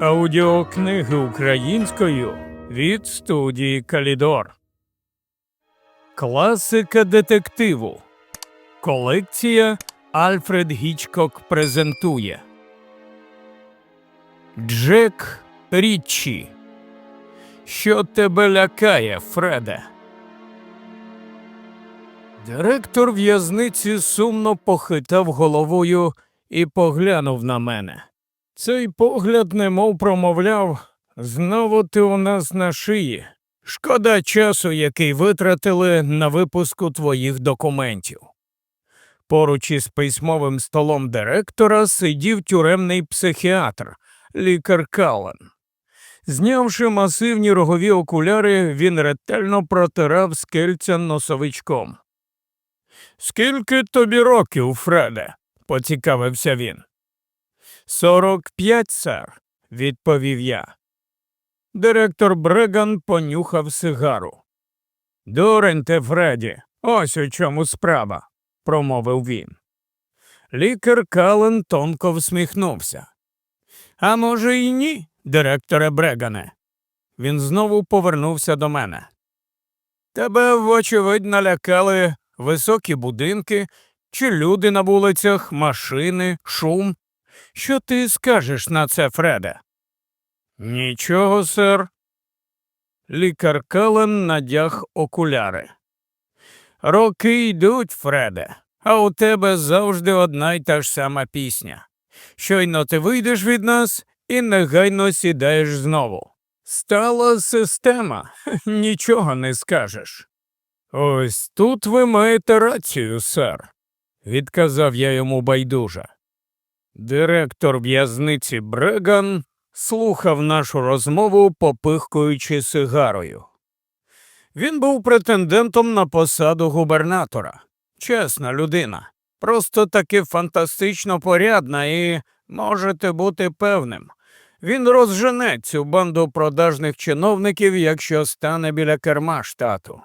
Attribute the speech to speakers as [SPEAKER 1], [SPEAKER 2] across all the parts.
[SPEAKER 1] Аудіокниги українською від студії Калідор. Класика детективу. Колекція Альфред Гічкок презентує. Джек Річчі. Що тебе лякає, Фреде? Директор в'язниці сумно похитав головою і поглянув на мене. Цей погляд немов промовляв знову ти у нас на шиї. Шкода часу, який витратили на випуску твоїх документів. Поруч із письмовим столом директора сидів тюремний психіатр, лікар Каллен. Знявши масивні рогові окуляри, він ретельно протирав скельця носовичком. Скільки тобі років, Фреде? поцікавився він. Сорок п'ять, сер, відповів я. Директор Бреган понюхав сигару. Дуреньте, Фредді, ось у чому справа, промовив він. Лікар Кален тонко всміхнувся. А може, і ні, директоре Брегане. Він знову повернувся до мене. Тебе, вочевидь, налякали високі будинки чи люди на вулицях, машини, шум. Що ти скажеш на це, Фреде? Нічого, сер. Лікар Кален надяг окуляри. Роки йдуть, Фреде, а у тебе завжди одна й та ж сама пісня. Щойно ти вийдеш від нас і негайно сідаєш знову. Стала система, нічого не скажеш. Ось тут ви маєте рацію, сер, відказав я йому байдуже. Директор в'язниці Бреган слухав нашу розмову, попихкуючи сигарою. Він був претендентом на посаду губернатора. Чесна людина, просто таки фантастично порядна і можете бути певним. Він розжене цю банду продажних чиновників, якщо стане біля керма штату.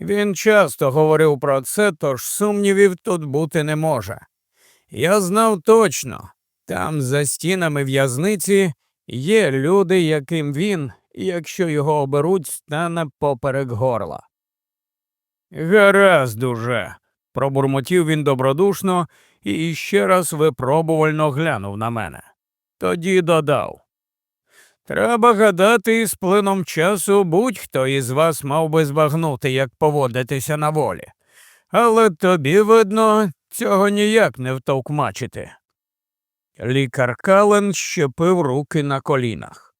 [SPEAKER 1] Він часто говорив про це, тож сумнівів тут бути не може. Я знав точно, там за стінами в'язниці є люди, яким він, якщо його оберуть, стане поперек горла. Гаразд уже, пробурмотів він добродушно і ще раз випробувально глянув на мене. Тоді додав. Треба гадати, з плином часу будь-хто із вас мав би збагнути, як поводитися на волі. Але тобі, видно, цього ніяк не втовкмачити. Лікар Кален щепив руки на колінах.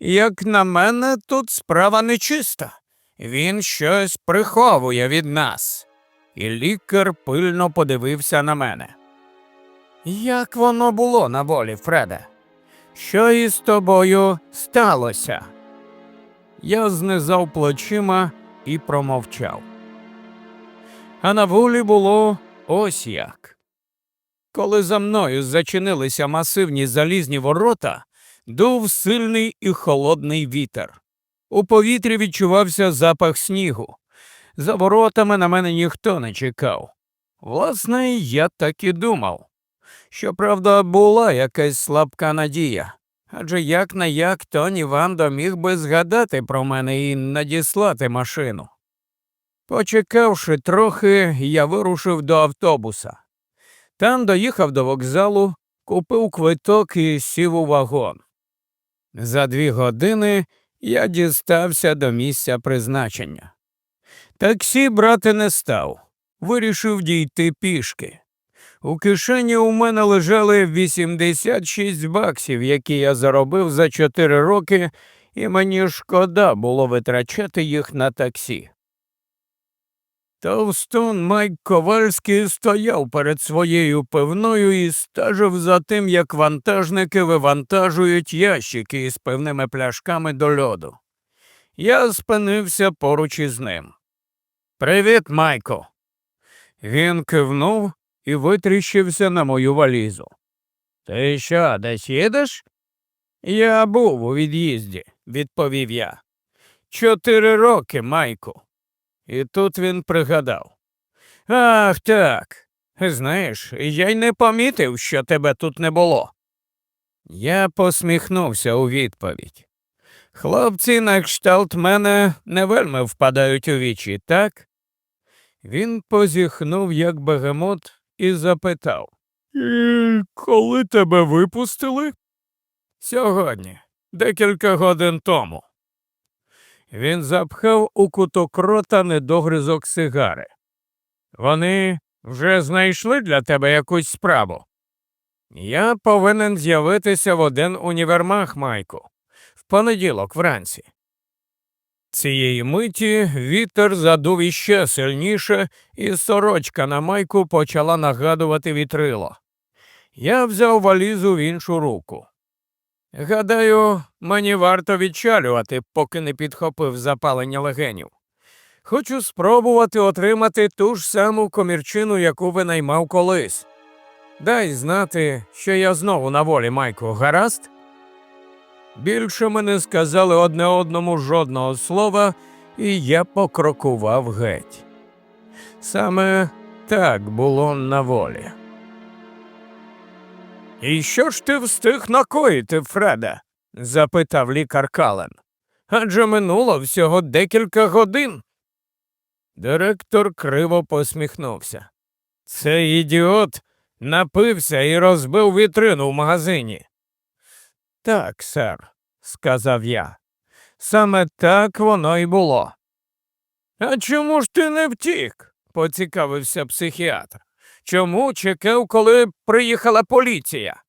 [SPEAKER 1] Як на мене, тут справа нечиста. Він щось приховує від нас. І лікар пильно подивився на мене. Як воно було на волі, Фреде? Що із тобою сталося? Я знизав плечима і промовчав. А на волі було ось як. Коли за мною зачинилися масивні залізні ворота, дув сильний і холодний вітер. У повітрі відчувався запах снігу. За воротами на мене ніхто не чекав. Власне, я так і думав. Щоправда, була якась слабка надія. Адже як на як Тоні Вандо міг би згадати про мене і надіслати машину. Почекавши трохи, я вирушив до автобуса. Там доїхав до вокзалу, купив квиток і сів у вагон. За дві години я дістався до місця призначення. Таксі брати не став, вирішив дійти пішки. У кишені у мене лежали 86 баксів, які я заробив за 4 роки, і мені шкода було витрачати їх на таксі. Товстун Майк Ковальський стояв перед своєю пивною і стежив за тим, як вантажники вивантажують ящики із пивними пляшками до льоду. Я спинився поруч із ним. Привіт, Майко. Він кивнув і витріщився на мою валізу. Ти що, десь їдеш? Я був у від'їзді, відповів я. Чотири роки, Майку. І тут він пригадав. Ах так. Знаєш, я й не помітив, що тебе тут не було. Я посміхнувся у відповідь. Хлопці на кшталт мене не вельми впадають у вічі, так? Він позіхнув, як бегемот, і запитав. І коли тебе випустили? Сьогодні, декілька годин тому. Він запхав у куток рота недогризок сигари. Вони вже знайшли для тебе якусь справу. Я повинен з'явитися в один універмаг, Майку, в понеділок вранці. Цієї миті вітер задув іще сильніше, і сорочка на майку почала нагадувати вітрило. Я взяв валізу в іншу руку. Гадаю, мені варто відчалювати, поки не підхопив запалення легенів. Хочу спробувати отримати ту ж саму комірчину, яку винаймав колись. Дай знати, що я знову на волі, Майку, гаразд? Більше ми не сказали одне одному жодного слова, і я покрокував геть. Саме так було на волі. І що ж ти встиг накоїти, Фреде? запитав лікар Кален. Адже минуло всього декілька годин. Директор криво посміхнувся. Цей ідіот напився і розбив вітрину в магазині. Так, сер, сказав я. Саме так воно й було. А чому ж ти не втік? поцікавився психіатр. Чому чекав, коли приїхала поліція?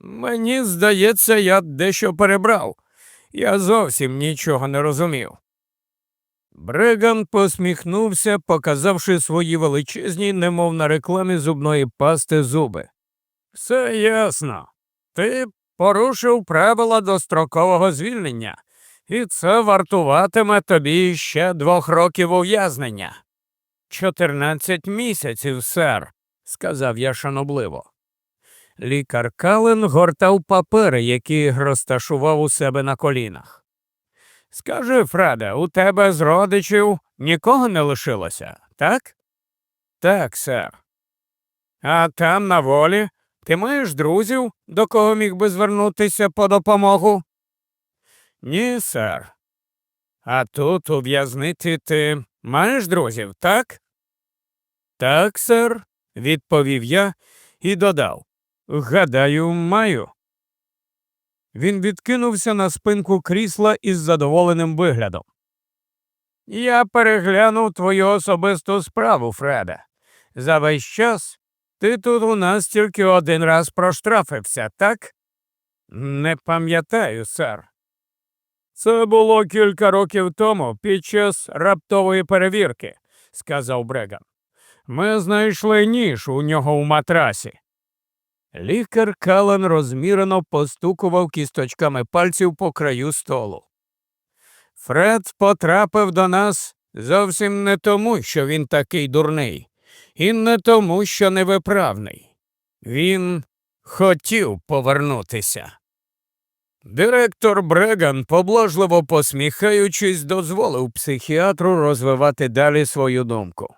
[SPEAKER 1] Мені здається, я дещо перебрав. Я зовсім нічого не розумів. Бреган посміхнувся, показавши свої величезні, немов на рекламі зубної пасти зуби. Все ясно. Ти порушив правила дострокового звільнення, і це вартуватиме тобі ще двох років ув'язнення. Чотирнадцять місяців, сер, сказав я шанобливо. Лікар Кален гортав папери, які розташував у себе на колінах. Скажи, Фреде, у тебе з родичів нікого не лишилося, так? Так, сер. А там на волі ти маєш друзів, до кого міг би звернутися по допомогу? Ні, сер. А тут у в'язниці ти маєш друзів, так? Так, сер, відповів я і додав. Гадаю, маю. Він відкинувся на спинку крісла із задоволеним виглядом. Я переглянув твою особисту справу, Фреде. За весь час ти тут у нас тільки один раз проштрафився, так? Не пам'ятаю, сер. Це було кілька років тому під час раптової перевірки, сказав Бреган. Ми знайшли ніж у нього у матрасі. Лікар Калан розмірено постукував кісточками пальців по краю столу. Фред потрапив до нас зовсім не тому, що він такий дурний, і не тому, що невиправний. Він хотів повернутися. Директор Бреган, поблажливо посміхаючись, дозволив психіатру розвивати далі свою думку.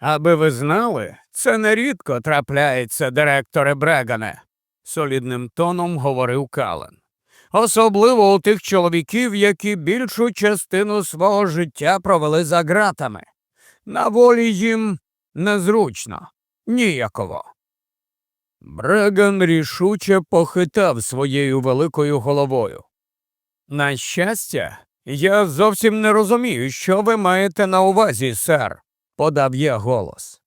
[SPEAKER 1] Аби ви знали, це нерідко трапляється, директоре Брегане, солідним тоном говорив Кален. Особливо у тих чоловіків, які більшу частину свого життя провели за ґратами. На волі їм незручно, ніяково. Бреган рішуче похитав своєю великою головою. На щастя, я зовсім не розумію, що ви маєте на увазі, сер подав я голос.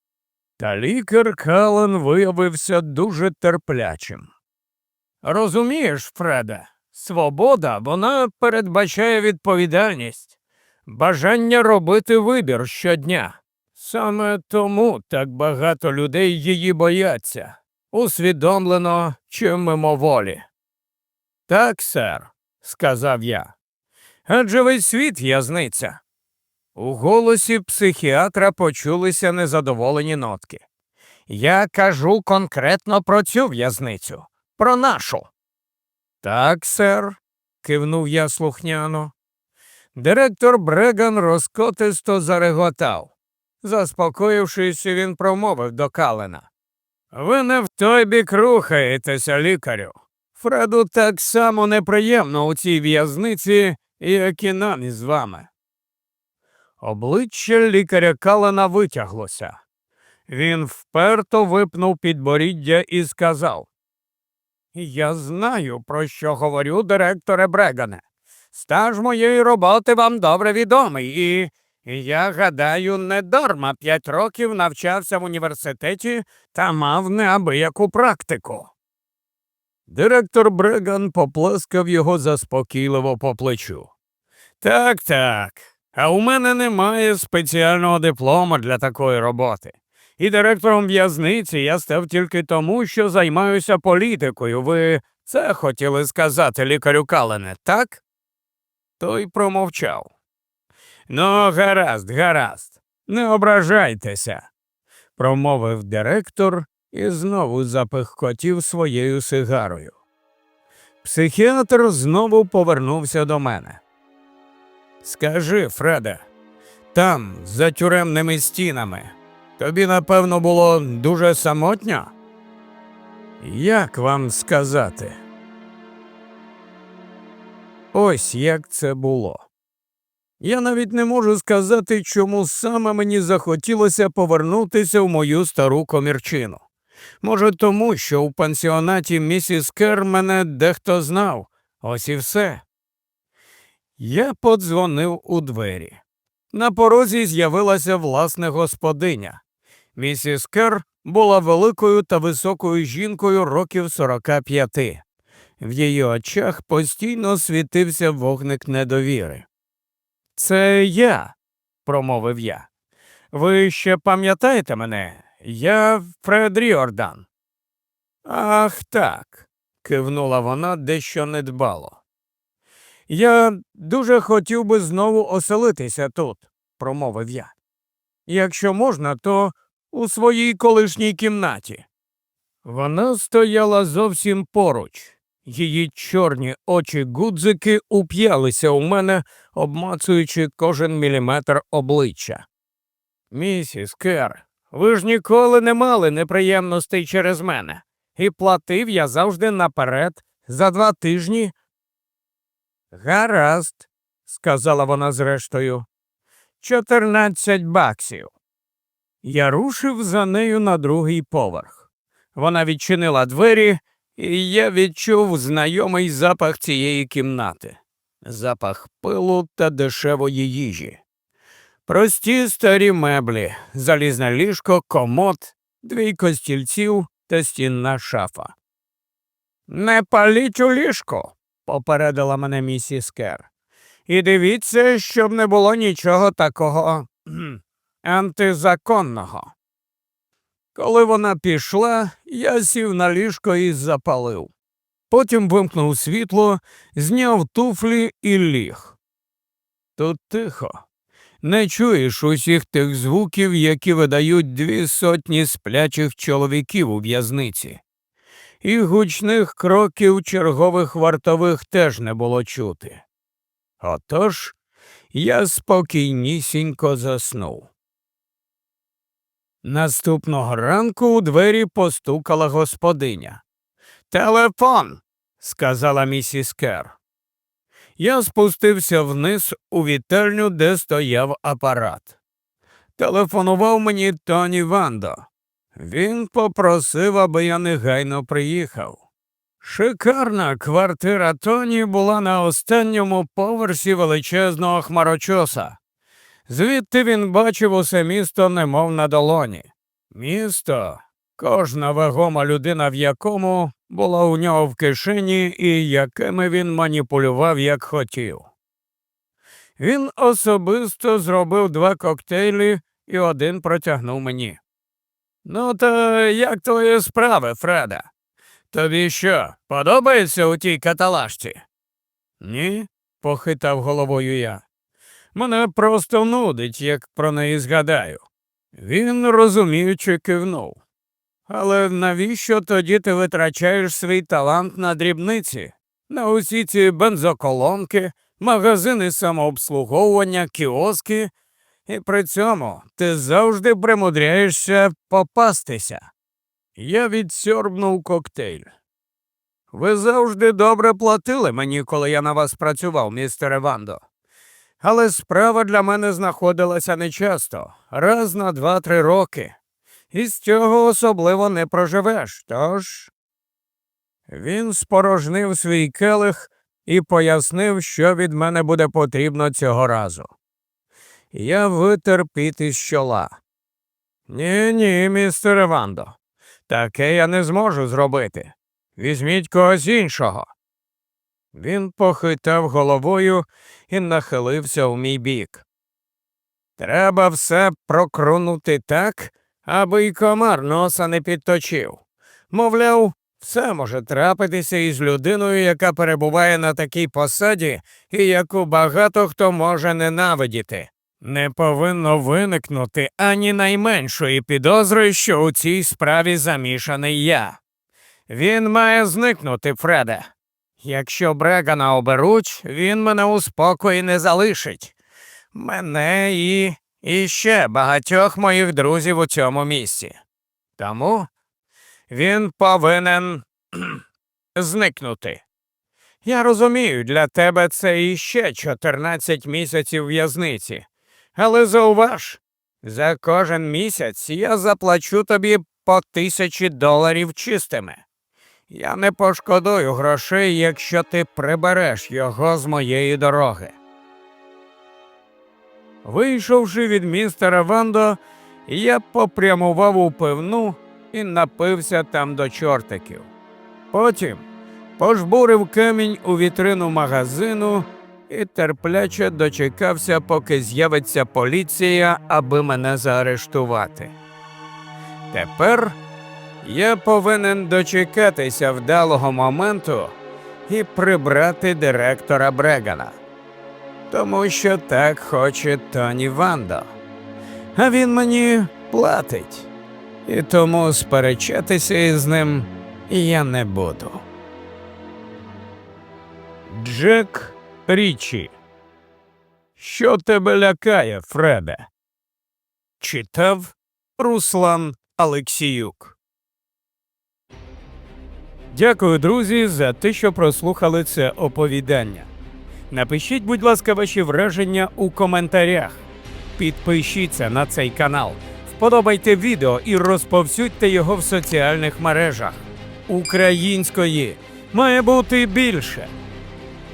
[SPEAKER 1] Та лікар Кален виявився дуже терплячим. Розумієш, Фреде, свобода вона передбачає відповідальність, бажання робити вибір щодня. Саме тому так багато людей її бояться, усвідомлено чи мимоволі. Так, сер, сказав я. Адже весь світ в'язниця. У голосі психіатра почулися незадоволені нотки. Я кажу конкретно про цю в'язницю, про нашу. Так, сер, кивнув я слухняно. Директор Бреган розкотисто зареготав. Заспокоївшись, він промовив до Калена. Ви не в той бік рухаєтеся, лікарю. Фреду так само неприємно у цій в'язниці, як і нам із вами. Обличчя лікаря Калена витяглося. Він вперто випнув підборіддя і сказав Я знаю, про що говорю, директоре Брегане. Стаж моєї роботи вам добре відомий, і я гадаю, недарма п'ять років навчався в університеті та мав неабияку практику. Директор Бреган поплескав його заспокійливо по плечу. Так, так. А у мене немає спеціального диплома для такої роботи. І директором в'язниці я став тільки тому, що займаюся політикою. Ви це хотіли сказати лікарю Калене, так? Той промовчав. Ну, гаразд, гаразд, не ображайтеся, промовив директор і знову запихкотів своєю сигарою. Психіатр знову повернувся до мене. Скажи, Фреде, там, за тюремними стінами, тобі, напевно, було дуже самотньо? Як вам сказати? Ось як це було. Я навіть не можу сказати, чому саме мені захотілося повернутися в мою стару комірчину. Може, тому, що у пансіонаті місіс Кер мене дехто знав, ось і все. Я подзвонив у двері. На порозі з'явилася власне господиня. Місіс Кер була великою та високою жінкою років 45. В її очах постійно світився вогник недовіри. Це я, промовив я. Ви ще пам'ятаєте мене? Я Фред Ріордан. Ах так, кивнула вона дещо недбало. Я дуже хотів би знову оселитися тут, промовив я. Якщо можна, то у своїй колишній кімнаті. Вона стояла зовсім поруч. Її чорні очі гудзики уп'ялися у мене, обмацуючи кожен міліметр обличчя. Місіс Кер, ви ж ніколи не мали неприємностей через мене, і платив я завжди наперед за два тижні. Гаразд, сказала вона зрештою. Чотирнадцять баксів. Я рушив за нею на другий поверх. Вона відчинила двері, і я відчув знайомий запах цієї кімнати запах пилу та дешевої їжі. Прості старі меблі, залізне ліжко, комод, двійко стільців та стінна шафа. Не паліть у ліжко, попередила мене місіс Кер. І дивіться, щоб не було нічого такого антизаконного. Коли вона пішла, я сів на ліжко і запалив. Потім вимкнув світло, зняв туфлі і ліг. Тут тихо. Не чуєш усіх тих звуків, які видають дві сотні сплячих чоловіків у в'язниці. І гучних кроків чергових вартових теж не було чути. Отож я спокійнісінько заснув. Наступного ранку у двері постукала господиня. Телефон, сказала місіс Кер. Я спустився вниз у вітальню, де стояв апарат. Телефонував мені Тоні Вандо. Він попросив, аби я негайно приїхав. Шикарна квартира Тоні була на останньому поверсі величезного хмарочоса. Звідти він бачив усе місто, немов на долоні. Місто, кожна вагома людина в якому була у нього в кишені і якими він маніпулював як хотів. Він особисто зробив два коктейлі і один протягнув мені. Ну, то як твої справи, Фреда? Тобі що, подобається у тій каталажці? Ні, похитав головою я. Мене просто нудить, як про неї згадаю. Він розуміючи кивнув. Але навіщо тоді ти витрачаєш свій талант на дрібниці, на усі ці бензоколонки, магазини самообслуговування, кіоски, і при цьому ти завжди примудряєшся попастися. Я відсьорбнув коктейль. Ви завжди добре платили мені, коли я на вас працював, містере Вандо. Але справа для мене знаходилася нечасто, раз на два-три роки. І з цього особливо не проживеш, тож. Він спорожнив свій келих і пояснив, що від мене буде потрібно цього разу. Я витер піт із чола. Ні, ні, містере Вандо, таке я не зможу зробити. Візьміть когось іншого. Він похитав головою і нахилився у мій бік. Треба все прокрунути так, аби й комар носа не підточив. Мовляв, все може трапитися із людиною, яка перебуває на такій посаді і яку багато хто може ненавидіти. Не повинно виникнути ані найменшої підозри, що у цій справі замішаний я. Він має зникнути, Фреде. Якщо Брегана оберуть, він мене у спокої не залишить. Мене і, і ще багатьох моїх друзів у цьому місці. Тому він повинен зникнути. Я розумію, для тебе це іще 14 місяців в'язниці. Але зауваж, за кожен місяць я заплачу тобі по тисячі доларів чистими. Я не пошкодую грошей, якщо ти прибереш його з моєї дороги. Вийшовши від містера Вандо, я попрямував у пивну і напився там до чортиків. Потім пожбурив камінь у вітрину магазину і терпляче дочекався, поки з'явиться поліція, аби мене заарештувати. Тепер я повинен дочекатися вдалого моменту і прибрати директора Брегана. Тому що так хоче Тоні Вандо. А він мені платить. І тому сперечатися із ним я не буду. Джек Річі. Що тебе лякає, Фреде? Читав Руслан Алексіюк. Дякую, друзі, за те, що прослухали це оповідання. Напишіть, будь ласка, ваші враження у коментарях. Підпишіться на цей канал, вподобайте відео і розповсюдьте його в соціальних мережах. Української має бути більше.